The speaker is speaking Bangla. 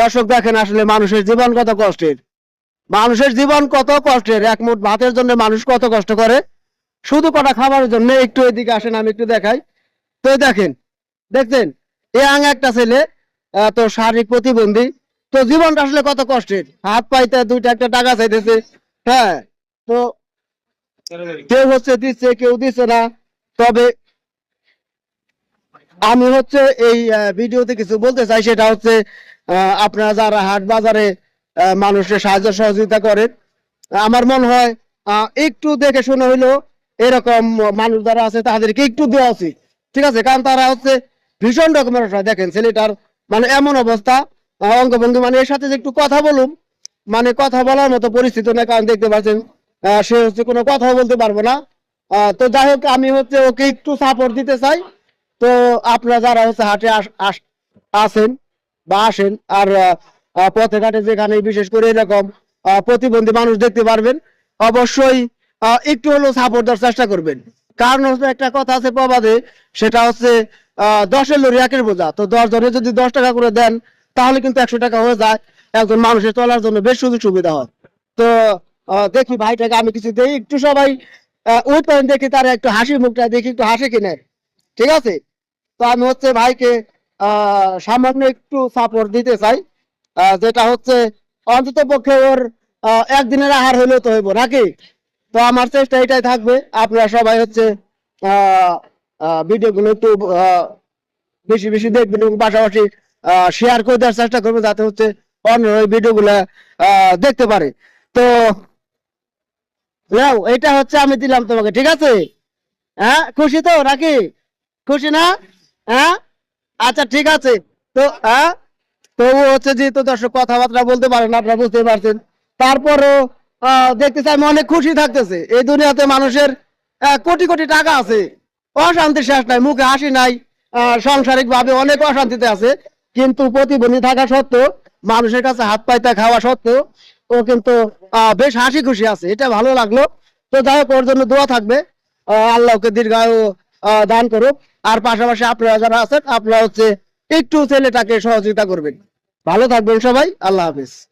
দর্শক দেখেন আসলে মানুষের জীবন কত কষ্টের। মানুষের জীবন কত কষ্টের, এক মুঠ ভাতের জন্য মানুষ কত কষ্ট করে। শুধু কটা খাবারের জন্য, একটু এদিকে আসেন, আমি একটু দেখাই। তো দেখেন, দেখছেন? ইয়াং একটা ছেলে তো শারীরিক প্রতিবন্ধী। তো জীবনটা আসলে কত কষ্টের। হাত পাইতে দুইটা একটা টাকা চাইতেছে। হ্যাঁ তো কেউ হচ্ছে দিচ্ছে, কেউ দিচ্ছে না। তবে আমি হচ্ছে এই ভিডিওতে কিছু বলতে চাই, সেটা হচ্ছে আপনারা যারা হাট বাজারে মানুষের সাহায্য সহযোগিতা করেন, আমার মনে হয় একটু দেখে শুনে হইল এরকম মানুষ যারা আছে, তাদেরকে একটু দেওয়া উচিত। ঠিক আছে? কারণ তারা হচ্ছে ভীষণ রকমের দেখেন, ছেলেটার মানে এমন অবস্থা অঙ্গভঙ্গি মানে এর সাথে যে একটু কথা বলুন মানে কথা বলার মতো পরিস্থিতি না কারণ দেখতে পাচ্ছেন সে হচ্ছে কোনো কথাও বলতে পারব না। তো যাই হোক, আমি হচ্ছে ওকে একটু সাপোর্ট দিতে চাই। তো আপনারা যারা হচ্ছে হাটে আস- আস- আসেন বা আসেন, আর পথে ঘাটে যেখানে বিশেষ করে এরকম প্রতিবন্ধী মানুষ দেখতে পারবেন, অবশ্যই একটু হলেও সাপোর্ট দেওয়ার চেষ্টা করবেন। কারণ হচ্ছে একটা কথা আছে প্রবাদে, সেটা হচ্ছে দশের লরি একের বোঝা। তো দশ জনে যদি দশ টাকা করে দেন, তাহলে কিন্তু একশো টাকা হয়ে যায়, একজন মানুষের চলার জন্য বেশ সুযোগ সুবিধা হয়। তো দেখি ভাইটাকে আমি কিছু দেই, একটু সবাই পয়েন্ট দেখি, তার একটু হাসি মুখটা দেখি, একটু হাসি কিনে। ঠিক আছে? তো আমি হচ্ছে ভাইকে সামান্য একটু সাপোর্ট দিতে চাই। যেটা হচ্ছে অন্তত পক্ষে ওর একদিনের আহার হলেও তো হইব নাকি? তো আমার চেষ্টা এটাই থাকবে। আপনারা সবাই হচ্ছে ভিডিও গুলো একটু বেশি বেশি দেখবেন এবং পাশাপাশি শেয়ার করে দেওয়ার চেষ্টা করবেন যাতে হচ্ছে অন্য ভিডিও গুলা দেখতে পারে। তো এটা হচ্ছে আমি দিলাম তোমাকে, ঠিক আছে? হ্যাঁ খুশি তো নাকি? খুশি না? হ্যাঁ? আচ্ছা ঠিক আছে। তো হ্যাঁ? তো ও হচ্ছে যেহেতু দর্শক কথাবার্তা বলতে পারে না আপনারা বুঝতে পারছেন। তারপরও আহ, দেখতেছি আমি অনেক খুশি থাকতেছে। এই দুনিয়াতে মানুষের কোটি কোটি টাকা আছে। অশান্তি শেষ নাই মুখে হাসি নাই। সাংসারিক ভাবে অনেক অশান্তিতে আছে। কিন্তু প্রতিবন্ধী থাকা সত্ত্বেও মানুষের কাছে হাত পাইতে খাওয়া সত্ত্বেও ও কিন্তু বেশ হাসি খুশি আছে। এটা ভালো লাগল। তো যাই হোক ওর জন্য দোয়া থাকবে। আল্লাহকে দীর্ঘায়ু দান করুক। আর পাশাপাশি আপনারা যারা আছেন, আপনারা হচ্ছে একটু ছেলেটাকে সহযোগিতা করবেন। ভালো থাকবেন সবাই। আল্লাহ হাফিজ।